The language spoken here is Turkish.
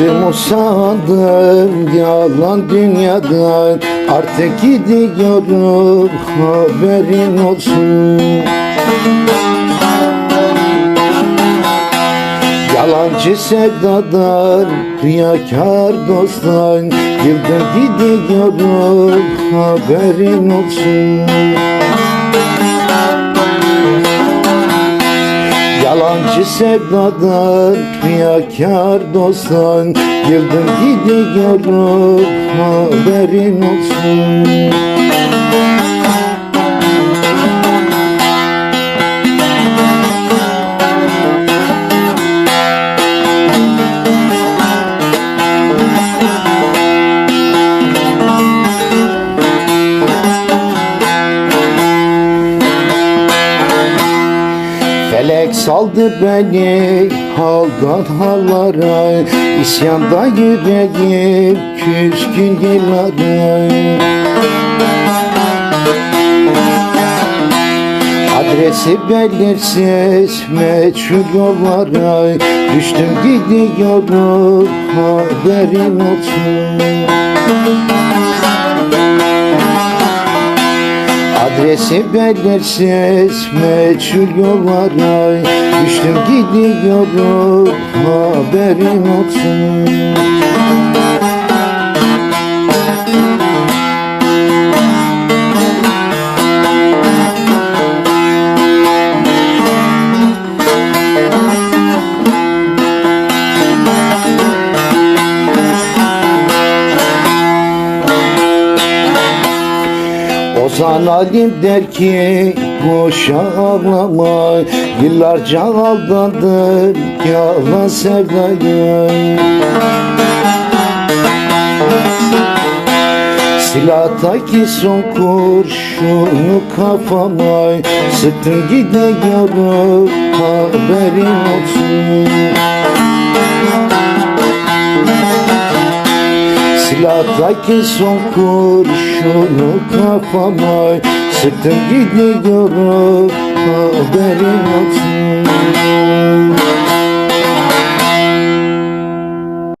Bıktım usandım yalan dünyadan Artık gidiyorum haberin olsun. Yalancı sevdadan, riyakar dosttan Yıldım gidiyorum haberin olsun Yalancı sevdadan, riyakar dosttan Yıldım gidiyorum haberin olsun Felek saldı beni haldan hallara İsyanda yüreğim küskün yıllara. Adresi belirsiz meçhul yollara Düştüm gidiyorum haberin olsun Adresi belirsiz meçhul yollara Düştüm gidiyorum haberin olsun Ozan Alim der ki boşa ağlama Yıllarca aldandım yalan sevdaya Silahtaki son kurşunu kafama Sıktın gidiyorum haberin olsun Silahtaki son kurşunu kafama Sıktım gidiyorum haberin olsun